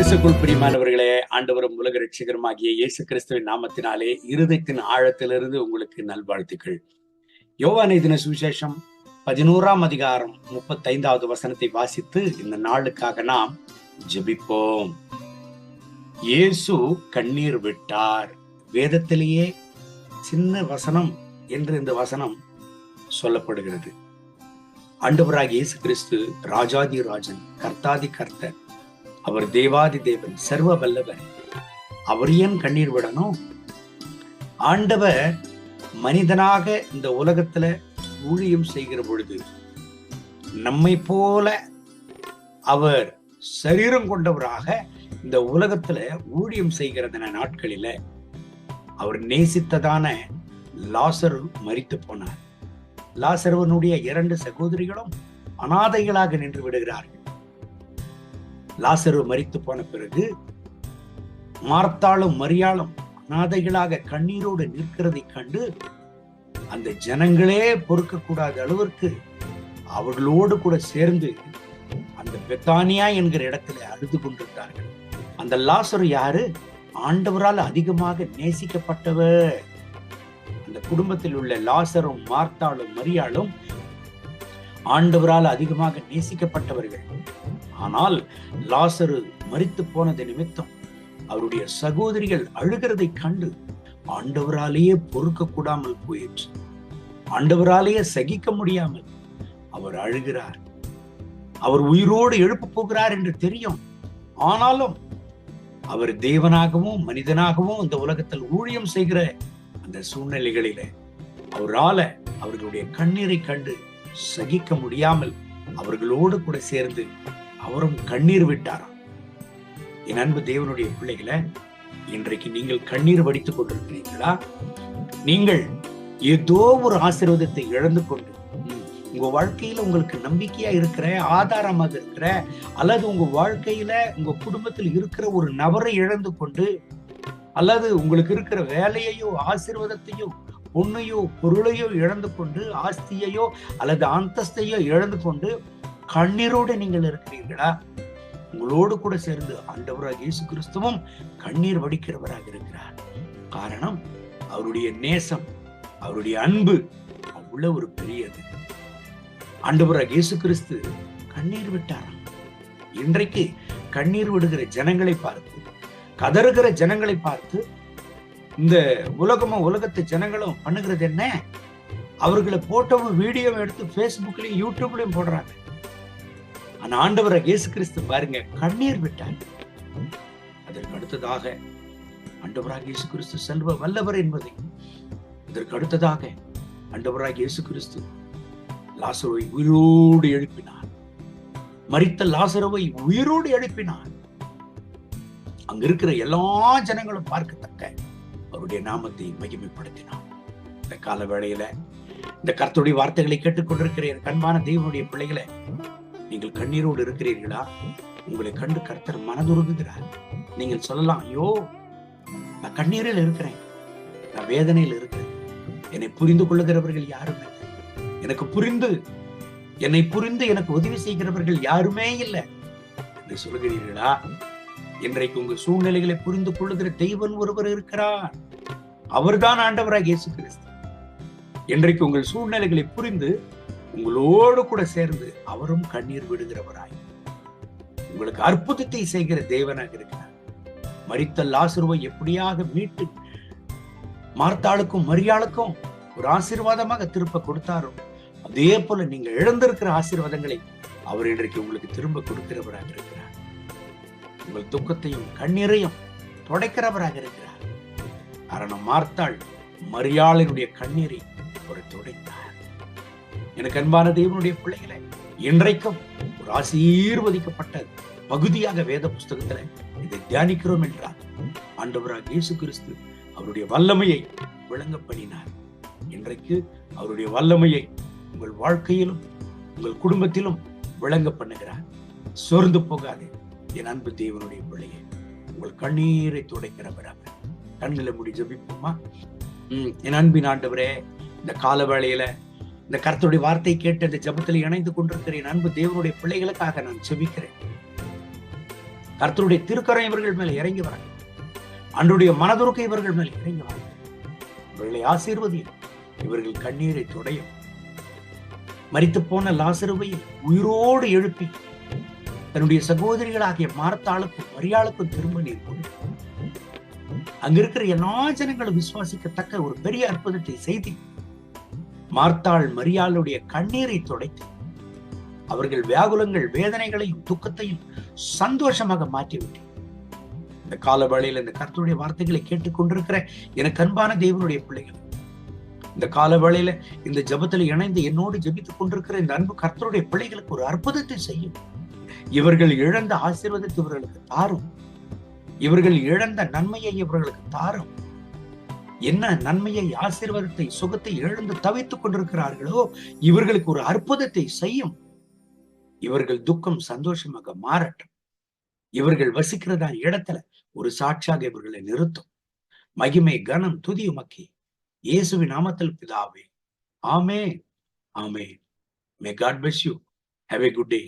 கிறிஸ்துக்குள் பிரியமானவர்களே ஆண்டவரும் உலக ரட்சிகருமாகிய இயேசு கிறிஸ்துவின் நாமத்தினாலே இருதயத்தின் ஆழத்திலிருந்து உங்களுக்கு நல்வாழ்த்துக்கள். யோவானை தின சுவிசேஷம் பதினோராம் அதிகாரம் முப்பத்தைந்தாவது வசனத்தை வாசித்து இந்த நாளுக்காக நாம் ஜெபிப்போம். இயேசு கண்ணீர் விட்டார். வேதத்திலேயே சின்ன வசனம் என்று இந்த வசனம் சொல்லப்படுகிறது. ஆண்டவராக இயேசு கிறிஸ்து ராஜாதி ராஜன் கர்த்தாதி கர்த்தர் அவர் தேவாதி தேவன் சர்வ வல்லவர் அவர் ஏன் கண்ணீர் விடணும்? ஆண்டவர் மனிதனாக இந்த உலகத்துல ஊழியம் செய்கிற பொழுது நம்மை போல அவர் சரீரம் கொண்டவராக இந்த உலகத்துல ஊழியம் செய்கிறதன நாட்களில அவர் நேசித்ததான லாசரு மறித்து போனார். லாசருவனுடைய இரண்டு சகோதரிகளும் அனாதைகளாக நின்று விடுகிறார்கள். லாசரு மறித்து போன பிறகு மார்த்தாளும் மரியாளும் அநாதைகளாக கண்ணீரோடு நிற்கிறதை கண்டு அந்த ஜனங்களே பொறுக்கக்கூடாத அளவிற்கு அவர்களோடு கூட சேர்ந்து அந்த பெத்தானியா என்கிற இடத்துல அழுது கொண்டிருந்தார்கள். அந்த லாசரு யாரு? ஆண்டவரால் அதிகமாக நேசிக்கப்பட்டவர். அந்த குடும்பத்தில் உள்ள லாசரும் மார்த்தாளும் மரியாளும் ஆண்டவரால் அதிகமாக நேசிக்கப்பட்டவர்கள். ஆனால் லாசரு மறித்து போனது நிமித்தம் அவருடைய சகோதரிகள் அழுகிறதை கண்டு ஆண்டவராலேயே பொறுக்க கூடாமல் போயிற்று. ஆண்டவராலேயே சகிக்க முடியாமல் அவர் அழுகிறார். அவர் உயிரோடு எழுப்ப போகிறார் என்று தெரியும். ஆனாலும் அவர் தேவனாகவும் மனிதனாகவும் இந்த உலகத்தில் ஊழியம் செய்கிற அந்த சூழ்நிலைகளில அவரால அவர்களுடைய கண்ணீரை கண்டு சகிக்க முடியாமல் அவர்களோடு கூட சேர்ந்து அவரும் கண்ணீர் விட்டாராம். என் அன்பு தேவனுடைய பிள்ளைகளை இன்றைக்கு நீங்கள் கண்ணீர் வடித்துக் கொண்டிருக்கிறீர்களா? நீங்கள் ஏதோ ஒரு ஆசீர்வாதத்தை இழந்து கொண்டு உங்க வாழ்க்கையில உங்களுக்கு நம்பிக்கையா இருக்கிற ஆதாரமாக இருக்கிற அல்லது உங்க வாழ்க்கையில உங்க குடும்பத்தில் இருக்கிற ஒரு நபரை இழந்து கொண்டு அல்லது உங்களுக்கு இருக்கிற வேலையையோ ஆசீர்வாதத்தையோ பொண்ணையோ பொருளையோ இழந்து கொண்டு ஆஸ்தியையோ அல்லது அந்தஸ்தையோ இழந்து கொண்டு கண்ணீரோடு நீங்கள் இருக்கிறீர்களா? உங்களோடு கூட சேர்ந்து ஆண்டவராக இயேசு கிறிஸ்துவும் கண்ணீர் வடிக்கிறவராக இருக்கிறார். காரணம் அவருடைய நேசம் அவருடைய அன்பு அவ்வளவு ஒரு பெரியது. ஆண்டவராக இயேசு கிறிஸ்து கண்ணீர் விட்டாராம். இன்றைக்கு கண்ணீர் விடுகிற ஜனங்களை பார்த்து கதறுகிற ஜனங்களை பார்த்து இந்த உலகமும் உலகத்து ஜனங்களும் பண்ணுகிறது என்ன? அவர்களை போட்டோவும் வீடியோவும் எடுத்து ஃபேஸ்புக்லயும் யூடியூப்லயும் போடுறாங்க. ஆனா ஆண்டவரை இயேசு கிறிஸ்து பாருங்க கண்ணீர் விட்டார். அதற்கு அடுத்ததாக ஆண்டவராக இயேசு கிறிஸ்து செல்வ வல்லவர் என்பதை. இதற்கு அடுத்ததாக ஆண்டவராக இயேசு கிறிஸ்து லாசரவை உயிரோடு எழுப்பினார். மறித்த லாசரவை உயிரோடு எழுப்பினார். அங்க இருக்கிற எல்லா ஜனங்களும் பார்க்கத்தக்க அவருடைய நாமத்தை மகிமைப்படுத்தினார். இந்த கால வேளையில இந்த கர்த்தருடைய வார்த்தைகளை கேட்டுக்கொண்டிருக்கிற கண்பான தெய்வனுடைய பிள்ளைகளை நீங்கள் கண்ணீரோடு இருக்கிறீர்களா? உங்களை கண்டு கர்த்தர் மனதுருகுகிறார் நீங்கள் சொல்லலாம் ஐயோ நான் கண்ணீரில் இருக்கிறேன். நான் வேதனையில் இருக்கிறேன். என்னை புரிந்து கொள்ளுகிறவர்கள் யாரும் இல்லை. எனக்கு புரிந்து என்னை புரிந்து எனக்கு உதவி செய்கிறவர்கள் யாருமே இல்லை. என்று சொல்கிறீர்களா இன்றைக்கு உங்க சூழ்நிலைகளை புரிந்து கொள்ளுகிற தெய்வன் ஒருவர் இருக்கிறார். அவர்தான் ஆண்டவராக இயேசு கிறிஸ்து. இன்றைக்கு உங்கள் சூழ்நிலைகளை புரிந்து உங்களோடு கூட சேர்ந்து அவரும் கண்ணீர் விடுகிறவராய். உங்களுக்கு அற்புதத்தை செய்கிற தேவனாக இருக்கிறார். மறித்தல் லாசுருவை எப்படியாக மீட்டு மார்த்தாளுக்கும் மரியாளுக்கும் ஒரு ஆசீர்வாதமாக திருப்ப கொடுத்தாரோ அதே போல நீங்க இழந்திருக்கிற ஆசீர்வாதங்களை அவர் இன்றைக்கு உங்களுக்கு திரும்ப கொடுக்கிறவராக இருக்கிறார். உங்கள் துக்கத்தையும் கண்ணீரையும் துடைக்கிறவராக இருக்கிறார். காரணம் மார்த்தாள் மரியாளினுடைய கண்ணீரை அவர் துடைத்தார். எனக்கு அன்பான தேவனுடைய பிள்ளைகளை இன்றைக்கும் ஒரு ஆசீர்வதிக்கப்பட்ட பகுதியாக வேத புஸ்தகத்துல இதை தியானிக்கிறோம் என்றார் ஆண்டவராக இயேசு கிறிஸ்து அவருடைய வல்லமையை விளங்க பண்ணினார் இன்றைக்கு அவருடைய வல்லமையை உங்கள் வாழ்க்கையிலும் உங்கள் குடும்பத்திலும் விளங்க பண்ணுகிறார். சோர்ந்து போகாதே. என் அன்பு தேவனுடைய பிள்ளையை உங்கள் கண்ணீரை துடைக்கிறவர் அவர். கண்களை முடி ஜபிப்போமா? என் அன்பின் ஆண்டவரே இந்த கால வேளையில இந்த கருத்துடைய வார்த்தை கேட்டு இந்த ஜபத்தில் இணைந்து கொண்டிருக்கிற என் அன்பு தேவனுடைய பிள்ளைகளுக்காக நான் ஜெபிக்கிறேன். கர்த்தருடைய திருக்கரம் இவர்கள் மேல இறங்கி வர. அன்றுடைய மனதுருக்கை இவர்கள் மேல் இறங்கி வர. இவர்களை ஆசீர்வதியும். இவர்கள் கண்ணீரை துடையும். மறித்து போன லாசருவையும் உயிரோடு எழுப்பி தன்னுடைய சகோதரிகளாகிய மார்த்தாளுக்கும் மரியாளுக்கும் திரும்ப நீர் அங்க இருக்கிற எல்லா ஜனங்களும் விசுவாசிக்கத்தக்க ஒரு பெரிய அற்புதத்தை செய்தி. மார்த்தாள் மரியாளுடைய கண்ணீரை துடைத்து அவர்கள் வியாகுலங்கள் வேதனைகளையும் துக்கத்தையும் சந்தோஷமாக மாற்றிவிட்டேன். இந்த கால வேளையில் இந்த கருத்துடைய வார்த்தைகளை கேட்டுக்கொண்டிருக்கிற எனக்கு அன்பான தேவனுடைய பிள்ளைகள் இந்த கால வேளையில இந்த ஜபத்தில் இணைந்து என்னோடு ஜெபித்துக் கொண்டிருக்கிற இந்த அன்பு கர்த்தருடைய பிள்ளைகளுக்கு ஒரு அற்புதத்தை செய்யும். இவர்கள் இழந்த ஆசீர்வாதத்தை இவர்களுக்கு தாரும். இவர்கள் இழந்த நன்மையை இவர்களுக்கு தாரும். என்ன நன்மையை ஆசீர்வாதத்தை சுகத்தை இழந்து தவித்துக் கொண்டிருக்கிறார்களோ இவர்களுக்கு ஒரு அற்புதத்தை செய்யும். இவர்கள் துக்கம் சந்தோஷமாக மாறட்டும். இவர்கள் வசிக்கிறதா இடத்துல ஒரு சாட்சியாக இவர்களை நிறுத்தும். மகிமை கனம் துதி உமக்கி. இயேசுவின் நாமத்தில் பிதாவே. ஆமே ஆமே may God bless you have a good day